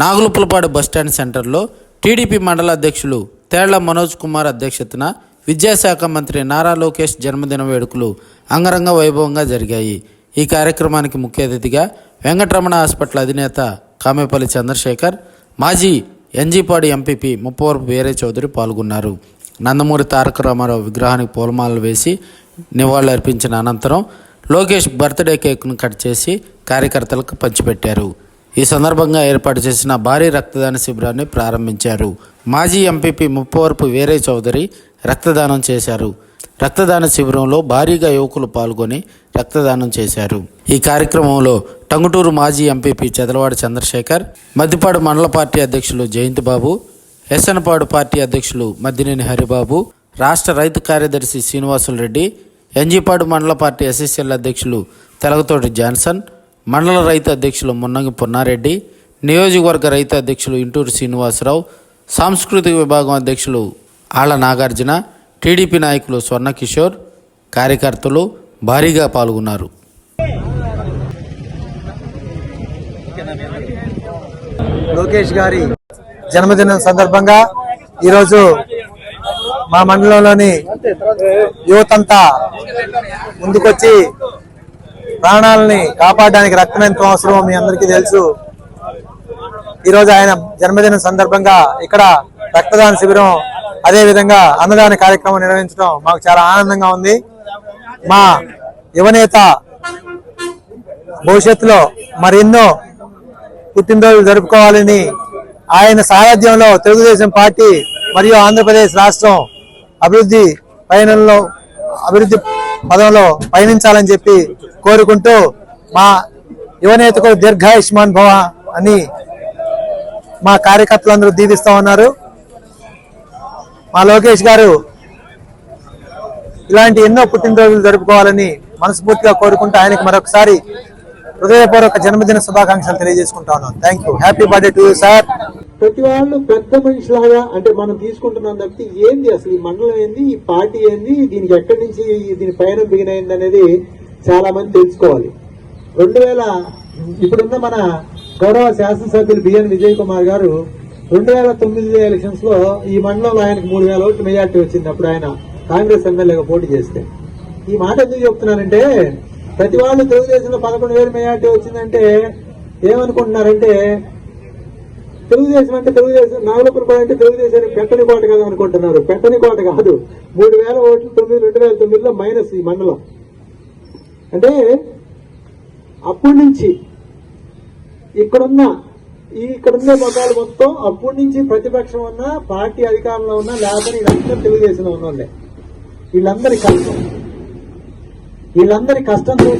Nagulupalapadu bus stand సెంటర్లో TDP మండల అధ్యక్షులు తేళ్ళ మనోజ్ కుమార్ అధ్యక్షతన విద్యాశాఖ మంత్రి నారా లోకేష్ జన్మదిన వేడుకలు అంగరంగ వైభవంగా జరిగాయి. ఈ కార్యక్రమానికి ముఖ్య అతిథిగా వెంకటరమణ హాస్పిటల్ అధినేత కామేపల్లి చంద్రశేఖర్ మాజీ ఎన్జీపాడు ఎంపీపీ ముప్పవరపు వీరే చౌదరి పాల్గొన్నారు. నందమూరి తారక రామారావు విగ్రహానికి పూలమాలలు వేసి నివాళులర్పించిన అనంతరం లోకేష్ బర్త్డే కేక్ను కట్ చేసి కార్యకర్తలకు పంచిపెట్టారు. ఈ సందర్భంగా ఏర్పాటు చేసిన భారీ రక్తదాన శిబిరాన్ని ప్రారంభించారు. మాజీ ఎంపీపీ ముప్పవరపు వీరే చౌదరి రక్తదానం చేశారు. రక్తదాన శిబిరంలో భారీగా యువకులు పాల్గొని రక్తదానం చేశారు. ఈ కార్యక్రమంలో టంగుటూరు మాజీ ఎంపీపీ చెదలవాడి చంద్రశేఖర్ మద్దిపాడు మండల పార్టీ అధ్యక్షులు జయంత్ బాబు ఎస్ఎన్పాడు పార్టీ అధ్యక్షులు మద్దినేని హరిబాబు రాష్ట్ర రైతు కార్యదర్శి శ్రీనివాసులు రెడ్డి ఎన్జీపాడు మండల పార్టీ ఎస్ఎస్ఎల్ అధ్యక్షులు తెలగతోటి జాన్సన్ మండల రైతు అధ్యక్షులు మున్నంగి పున్నారెడ్డి నియోజకవర్గ రైతు అధ్యక్షులు ఇంటూరు శ్రీనివాసరావు సాంస్కృతిక విభాగం అధ్యక్షులు ఆళ్ళ నాగార్జున టీడీపీ నాయకులు స్వర్ణ కిషోర్ కార్యకర్తలు భారీగా పాల్గొన్నారు. లోకేష్ గారి జన్మదినం సందర్భంగా ఈరోజు మా మండలంలోని యువతంతా ముందుకొచ్చి ప్రాణాలని కాపాడడానికి రక్తం ఎంత అవసరమో మీ అందరికీ తెలుసు. ఈరోజు ఆయన జన్మదినం సందర్భంగా ఇక్కడ రక్తదాన శిబిరం అదేవిధంగా అన్నదాన కార్యక్రమం నిర్వహించడం మాకు చాలా ఆనందంగా ఉంది. మా యువనేత భవిష్యత్తులో మరెన్నో పుట్టినరోజులు జరుపుకోవాలని ఆయన సారథ్యంలో తెలుగుదేశం పార్టీ మరియు ఆంధ్రప్రదేశ్ రాష్ట్రం అభివృద్ధి పయనంలో అభివృద్ధి పదంలో పయనించాలని చెప్పి కోరుకుంటూ మా యువనేతకు దీర్ఘాయుష్మాన్ భవ అని మా కార్యకర్తలందరూ దీవిస్తూ ఉన్నారు. మా లోకేష్ గారు ఇలాంటి ఎన్నో పుట్టినరోజులు జరుపుకోవాలని మనస్ఫూర్తిగా కోరుకుంటూ ఆయనకు మరొకసారి హృదయపూర్వక జన్మదిన శుభాకాంక్షలు తెలియజేసుకుంటా ఉన్నాను thank you happy birthday to sir ప్రతి వాళ్ళు పెద్ద మనిషిలాగా అంటే మనం తీసుకుంటున్నాం తప్పితే ఏంది అసలు ఈ మండలం ఏంది? ఈ పార్టీ ఏంది? దీనికి ఎక్కడి నుంచి దీని పయనం బిగినైంది అనేది చాలా మంది తెలుసుకోవాలి. రెండు వేల ఇప్పుడున్న మన గౌరవ శాసనసభ్యులు బిఎన్ విజయ్ కుమార్ గారు రెండు వేల తొమ్మిది ఎలక్షన్స్లో ఈ మండలంలో ఆయనకు మూడు వేల ఓట్లు మెజార్టీ వచ్చింది అప్పుడు ఆయన కాంగ్రెస్ ఎమ్మెల్యేగా పోటీ చేస్తే. ఈ మాట ఎందుకు చెప్తున్నానంటే ప్రతి వాళ్ళు తెలుగుదేశంలో పదకొండు వేలు మెజార్టీ వచ్చిందంటే ఏమనుకుంటున్నారంటే తెలుగుదేశం అంటే తెలుగుదేశం నాగలపురపాడు అంటే తెలుగుదేశానికి పెట్టని కోట కదా అనుకుంటున్నారు. పెట్టని కోట కాదు. మూడు వేల ఓట్లు తొమ్మిది రెండు వేల తొమ్మిదిలో మైనస్ ఈ మండలం. అంటే అప్పటి నుంచి ఇక్కడున్న ఈ ఇక్కడున్న మొగాలు మొత్తం అప్పటి నుంచి ప్రతిపక్షం ఉన్నా పార్టీ అధికారంలో ఉన్నా లేకపోతే వీళ్ళందరూ తెలుగుదేశంలో ఉన్నోళ్ళే. వీళ్ళందరి కష్టం. వీళ్ళందరి కష్టంతో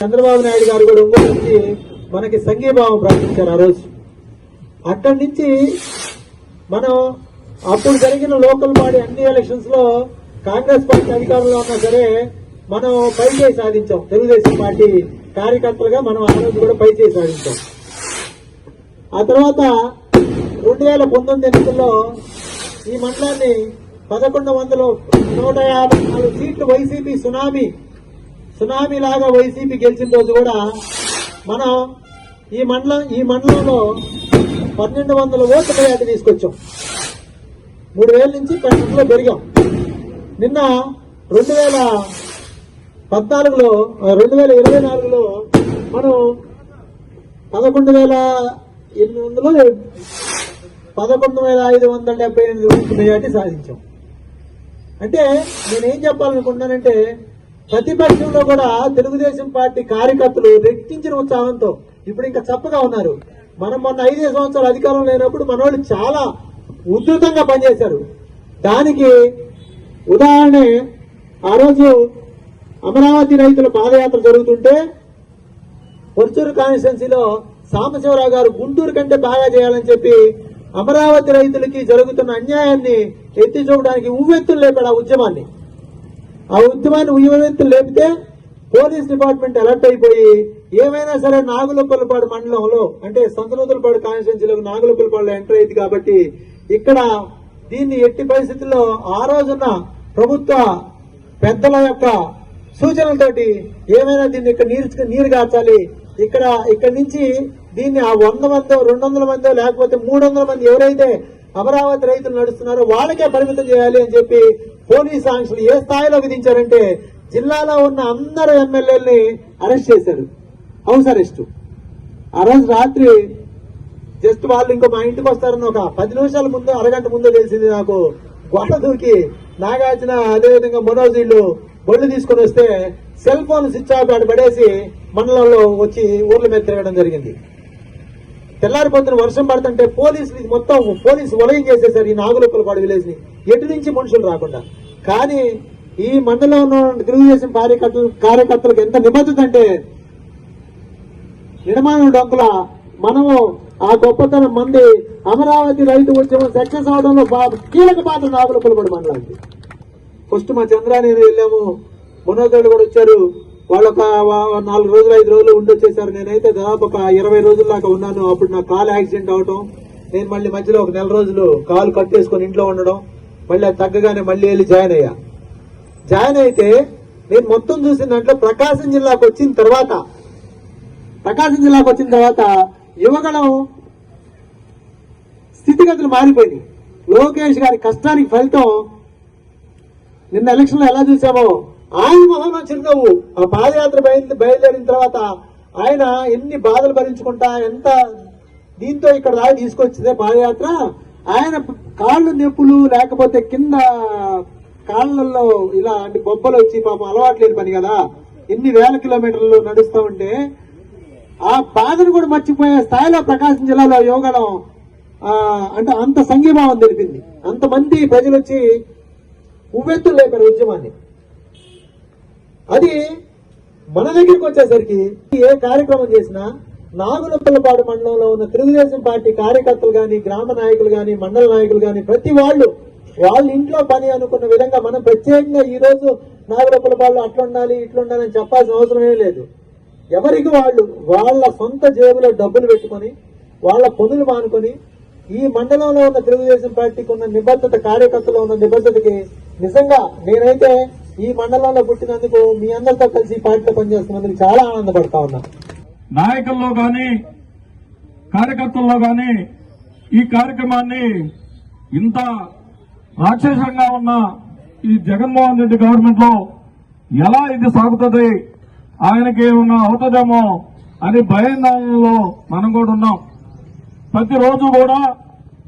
చంద్రబాబు నాయుడు గారు కూడా ఒంగోలు వచ్చి మనకి సంఘీభావం ప్రకటించారు ఆ రోజు. అక్కడి నుంచి మనం అప్పుడు జరిగిన లోకల్ బాడీ అన్ని ఎలక్షన్స్లో కాంగ్రెస్ పార్టీ అధికారంలో ఉన్నా సరే మనం పై చేయి సాధించాం. తెలుగుదేశం పార్టీ కార్యకర్తలుగా మనం ఆ రోజు కూడా పై చేయి సాధించాం. ఆ తర్వాత రెండు వేల పంతొమ్మిది ఎన్నికల్లో ఈ మండలాన్ని పదకొండు వందలు నూట యాభై నాలుగు సీట్లు వైసీపీ సునామీ సునామీ లాగా వైసీపీ గెలిచిన రోజు కూడా మనం ఈ మండలం ఈ మండలంలో పన్నెండు వందల ఓట్ల మేట తీసుకొచ్చాం. మూడు వేల నుంచి పన్నెండులో పెరిగాం. నిన్న రెండు వేల పద్నాలుగులో రెండు వేల ఇరవై నాలుగులో మనం పదకొండు వేల ఎనిమిది వందలు పదకొండు వేల ఐదు వందల డెబ్బై ఎనిమిది ఓట్ల మెజార్టీ సాధించాం. అంటే నేనేం చెప్పాలనుకుంటున్నానంటే ప్రతిపక్షంలో కూడా తెలుగుదేశం పార్టీ కార్యకర్తలు రెట్టించిన ఉత్సాహంతో ఇప్పుడు ఇంకా చప్పగా ఉన్నారు. మనం మొన్న ఐదే సంవత్సరాలు అధికారం లేనప్పుడు మన వాళ్ళు చాలా ఉధృతంగా పనిచేశారు. దానికి ఉదాహరణ ఆ రోజు అమరావతి రైతుల పాదయాత్ర జరుగుతుంటే పొరుచూరు కాన్స్టిట్యున్సీలో సాంబశివరావు గారు గుంటూరు కంటే బాగా చేయాలని చెప్పి అమరావతి రైతులకి జరుగుతున్న అన్యాయాన్ని ఎత్తి చూపడానికి ఉవ్వెత్తులు లేపాడు ఆ ఉద్యమాన్ని. ఆ ఉద్యమాన్ని ఉయ్యవెత్తులు లేపితే పోలీస్ డిపార్ట్మెంట్ అలర్ట్ అయిపోయి ఏమైనా సరే నాగులపల్లిపాడు మండలంలో అంటే సంతనూతులపాడు కాన్స్టిట్యున్సీలో నాగులపల్లిపాడులో ఎంటర్ అయింది కాబట్టి ఇక్కడ దీన్ని ఎట్టి పరిస్థితుల్లో ఆ రోజున ప్రభుత్వ పెద్దల యొక్క సూచనలతోటి ఏమైనా దీన్ని ఇక్కడ నీరు నీరు కాచాలి. ఇక్కడ ఇక్కడ నుంచి దీన్ని ఆ వంద మందో రెండు వందల మందో లేకపోతే మూడు వందల మంది ఎవరైతే అమరావతి రైతులు నడుస్తున్నారో వాళ్ళకే పరిమితం చేయాలి అని చెప్పి పోలీస్ ఆంక్షలు ఏ స్థాయిలో విధించారంటే జిల్లాలో ఉన్న అందరు ఎమ్మెల్యేలని అరెస్ట్ చేశారు. House arrest. ఆ రోజు రాత్రి జస్ట్ వాళ్ళు ఇంకో మా ఇంటికి వస్తారని ఒక పది నిమిషాల ముందు అరగంట ముందు తెలిసింది నాకు. గోడ దూకి నాగార్జున అదేవిధంగా మనోజ్ వీళ్ళు బొళ్ళు తీసుకొని వస్తే సెల్ ఫోన్ స్విచ్ ఆఫ్ ఆడ పడేసి మండలంలో వచ్చి ఊర్ల మీద తిరగడం జరిగింది. తెల్లారిపోతున్న వర్షం పడుతుంటే పోలీసులు మొత్తం పోలీసు వలయం చేసేసారు ఈ నాగులొక్కలపాడు విలేజ్ని ఎటు నుంచి మనుషులు రాకుండా. కానీ ఈ మండలంలో ఉన్న తెలుగుదేశం కార్యకర్తలు కార్యకర్తలకు ఎంత నిబద్ధత అంటే నిర్మాణ డొంకుల మనము ఆ గొప్పతనం మంది అమరావతి రైతు ఉద్యమం సక్సెస్ అవడంలో కీలక పాత్ర నాగుల పులబడి మండలానికి. ఫస్ట్ మా చంద్ర నేను వెళ్ళాము. మనోజులు కూడా వచ్చారు. వాళ్ళు ఒక నాలుగు రోజులు ఐదు రోజులు ఉండి వచ్చేసారు. నేనైతే దాదాపు ఒక ఇరవై రోజుల దాకా ఉన్నాను. అప్పుడు నా కాలు యాక్సిడెంట్ అవటం. నేను మళ్ళీ మధ్యలో ఒక నెల రోజులు కాలు కట్టేసుకొని ఇంట్లో ఉండడం. మళ్ళీ అది తగ్గగానే మళ్ళీ వెళ్ళి జాయిన్ అయ్యా. జాయిన్ అయితే నేను మొత్తం చూసిన దాంట్లో ప్రకాశం జిల్లాకు వచ్చిన తర్వాత ప్రకాశం జిల్లాకు వచ్చిన తర్వాత యువగణం స్థితిగతులు మారిపోయింది లోకేష్ గారి కష్టానికి ఫలితం నిన్న ఎలక్షన్లో ఎలా చూసామో ఆయన మొహంలో చిరునవ్వు ఆ పాదయాత్ర బయలు బయలుదేరిన తర్వాత ఆయన ఎన్ని బాధలు భరించుకుంటా ఎంత దీంతో ఇక్కడ దాకా తీసుకొచ్చిందే పాదయాత్ర ఆయన కాళ్ళు నొప్పులు లేకపోతే కింద కాళ్ళల్లో ఇలా అంటే బొబ్బలు వచ్చి పాపం అలవాటు లేని పని కదా. ఎన్ని వేల కిలోమీటర్లు నడుస్తా ఉంటే ఆ బాధను కూడా మర్చిపోయే స్థాయిలో ప్రకాశం జిల్లాలో యోగడం అంటే అంత సంఘీభావం తెలిపింది. అంతమంది ప్రజలు వచ్చి ఉవ్వెత్తులు లేపారు ఉద్యమాన్ని. అది మన దగ్గరికి వచ్చేసరికి ఏ కార్యక్రమం చేసినా నాగులప్పలపాడు మండలంలో ఉన్న తెలుగుదేశం పార్టీ కార్యకర్తలు గాని గ్రామ నాయకులు గాని మండల నాయకులు గాని ప్రతి వాళ్ళు వాళ్ళ ఇంట్లో పని అనుకున్న విధంగా మనం ప్రత్యేకంగా ఈ రోజు నాగులప్పలపాడులో అట్లా ఉండాలి ఇట్లా ఉండాలి అని చెప్పాల్సిన అవసరమే లేదు. ఎవరికి వాళ్ళు వాళ్ళ సొంత జేబులో డబ్బులు పెట్టుకొని వాళ్ళ పనులు మానుకొని ఈ మండలంలో ఉన్న తెలుగుదేశం పార్టీకి ఉన్న నిబద్ధత కార్యకర్తలు ఉన్న నిబద్ధతకి నిజంగా నేనైతే ఈ మండలంలో పుట్టినందుకు మీ అందరితో కలిసి ఈ పార్టీలో పనిచేస్తున్నందుకు చాలా ఆనందపడతా ఉన్నాను నాయకుల్లో గాని కార్యకర్తల్లో గాని ఈ కార్యక్రమాన్ని ఇంత రాక్షసంగా ఉన్న ఈ జగన్మోహన్ రెడ్డి గవర్నమెంట్లో ఎలా ఇది సాగుతుంది? ఆయనకి ఏమన్నా అవుతుందేమో అని భయంలో మనం కూడా ఉన్నాం. ప్రతిరోజు కూడా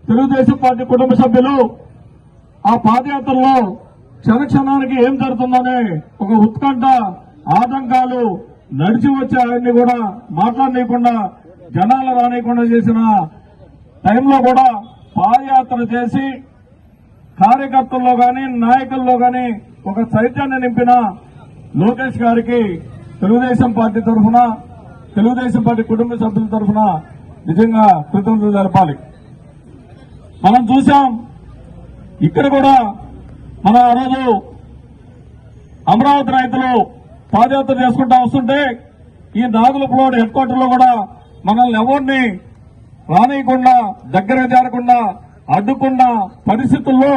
తెలుగుదేశం పార్టీ కుటుంబ సభ్యులు ఆ పాదయాత్రలో క్షణక్షణానికి ఏం జరుగుతుందనే ఒక ఉత్కంఠ ఆటంకాలు నడిచి వచ్చే ఆయన్ని కూడా మాట్లాడనీయకుండా జనాలు రానియకుండా చేసిన టైంలో కూడా పాదయాత్ర చేసి కార్యకర్తల్లో కానీ నాయకుల్లో కానీ ఒక చైతన్యం నింపిన లోకేష్ గారికి తెలుగుదేశం పార్టీ తరఫున తెలుగుదేశం పార్టీ కుటుంబ సభ్యుల తరఫున నిజంగా కృతజ్ఞతలు జరపాలి. మనం చూసాం ఇక్కడ కూడా మన ఆ రోజు అమరావతి రైతులు పాదయాత్ర చేసుకుంటా వస్తుంటే ఈ నాగులపులోని హెడ్ క్వార్టర్లో కూడా మనల్ని ఎవరిని రానియకుండా దగ్గర చేరకుండా అడ్డుకున్న పరిస్థితుల్లో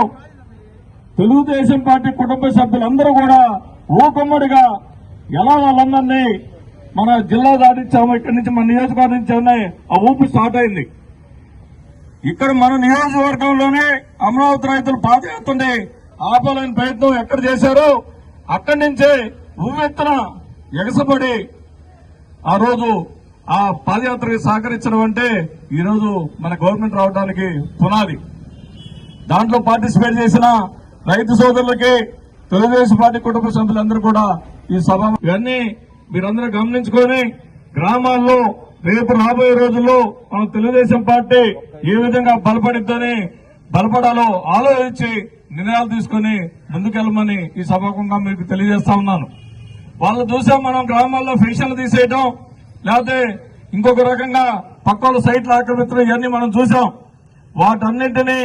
తెలుగుదేశం పార్టీ కుటుంబ సభ్యులందరూ కూడా ఊకమ్మడిగా ఎలా వాళ్ళందరినీ మన జిల్లా దాటించాము ఇక్కడి నుంచి మన నియోజకవర్గం నుంచి ఆ ఊపి స్టార్ట్ అయింది. ఇక్కడ మన నియోజకవర్గంలోనే అమరావతి రైతులు పాదయాత్రని ఆపాలని ప్రయత్నం ఎక్కడ చేశారో అక్కడి నుంచే ఉవ్వెత్తున ఎగసపడి ఆ రోజు ఆ పాదయాత్రకి సహకరించడం అంటే ఈరోజు మన గవర్నమెంట్ రావడానికి పునాది. దాంట్లో పార్టిసిపేట్ చేసిన రైతు సోదరులకి తెలుగుదేశం పార్టీ కుటుంబ సభ్యులందరూ కూడా ఈ సభ ఇవన్నీ మీరందరూ గమనించుకొని గ్రామాల్లో రేపు రాబోయే రోజుల్లో మన తెలుగుదేశం పార్టీ ఏ విధంగా బలపడిద్దని బలపడాలో ఆలోచించి నిర్ణయాలు తీసుకుని ముందుకెళ్ళమని ఈ సభాముఖంగా మీకు తెలియజేస్తా ఉన్నాను. వాళ్ళు చూసాం మనం గ్రామాల్లో ఫెన్షన్లు తీసేయటం లేకపోతే ఇంకొక రకంగా పక్కల సైట్లు ఆక్రమించడం ఇవన్నీ మనం చూసాం. వాటన్నింటినీ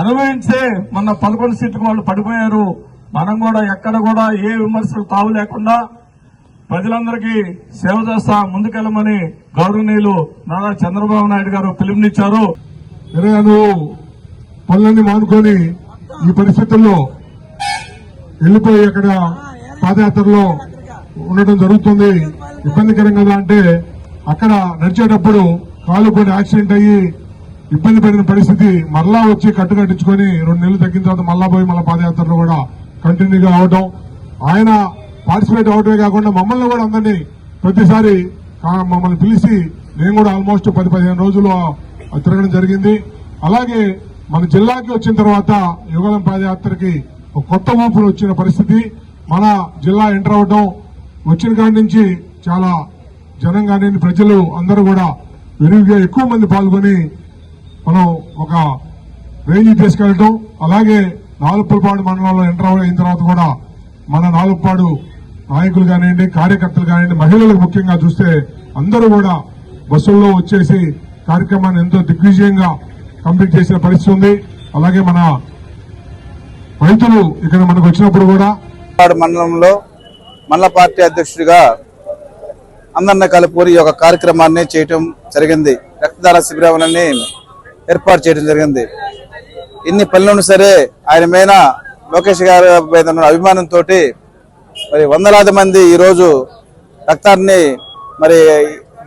అనుభవించే మన పదకొండు సీట్లకు వాళ్ళు పడిపోయారు. మనం కూడా ఎక్కడ కూడా ఏ విమర్శలు తావు లేకుండా ప్రజలందరికీ సేవ చేస్తా ముందుకెళ్ళమని గౌరవనీయులు నారా చంద్రబాబు నాయుడు గారు పిలుపునిచ్చారు. నువ్వు పనులన్నీ మానుకొని ఈ పరిస్థితుల్లో వెళ్ళిపోయి అక్కడ పాదయాత్రలో ఉండటం జరుగుతుంది. ఇబ్బందికరం కదా అంటే అక్కడ నడిచేటప్పుడు కాలు కొన్ని యాక్సిడెంట్ అయ్యి ఇబ్బంది పడిన పరిస్థితి మరలా వచ్చి కట్టు కట్టించుకొని రెండు నెలలు తగ్గిన తర్వాత మళ్ళా పోయి మళ్ళీ పాదయాత్రలో కూడా కంటిన్యూగా అవడం. ఆయన పార్టిసిపేట్ అవడమే కాకుండా మమ్మల్ని కూడా అందరినీ ప్రతిసారి మమ్మల్ని పిలిచి నేను కూడా ఆల్మోస్ట్ పది పదిహేను రోజులు తిరగడం జరిగింది. అలాగే మన జిల్లాకి వచ్చిన తర్వాత యుగలం పాదయాత్రకి ఒక కొత్త ఊపులు వచ్చిన పరిస్థితి. మన జిల్లా ఎంటర్ అవడం వచ్చిన కాడి నుంచి చాలా జనం కానీ ప్రజలు అందరూ కూడా విరివిగా ఎక్కువ మంది పాల్గొని మనం ఒక రేంజ్ తీసుకెళ్ళటం అలాగే నాలుగుపాడు మండలంలో ఎంటర్ అయిన తర్వాత కూడా మన నాలుగుపాడు నాయకులు కానివ్వండి కార్యకర్తలు కానివ్వండి మహిళలకు ముఖ్యంగా చూస్తే అందరూ కూడా బస్సుల్లో వచ్చేసి కార్యక్రమాన్ని ఎంతో దిగ్విజయంగా కంప్లీట్ చేసిన పరిస్థితి ఉంది. అలాగే మన రైతులు ఇక్కడ మనకు వచ్చినప్పుడు కూడా మండలంలో మండల పార్టీ అధ్యక్షుడిగా అందరిని కలిపి ఈ యొక్క కార్యక్రమాన్ని చేయటం జరిగింది. రక్తదాన శిబిరాలని ఏర్పాటు చేయడం జరిగింది. ఇన్ని పనులను సరే ఆయన మీద లోకేష్ గారి మీద ఉన్న అభిమానంతో మరి వందలాది మంది ఈ రోజు రక్తాన్ని మరి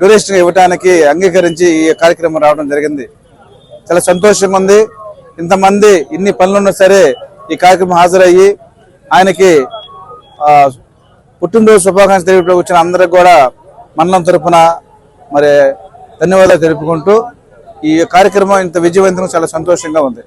డొనేషన్ ఇవ్వడానికి అంగీకరించి ఈ కార్యక్రమం రావడం జరిగింది. చాలా సంతోషంగా ఉంది. ఇంతమంది ఇన్ని పనులున్నా సరే ఈ కార్యక్రమం హాజరయ్యి ఆయనకి పుట్టినరోజు శుభాకాంక్షలు తెలిపి వచ్చిన అందరికి కూడా మండలం తరపున మరి ధన్యవాదాలు తెలుపుకుంటూ ఈ కార్యక్రమం ఇంత విజయవంతంగా చాలా సంతోషంగా ఉంది.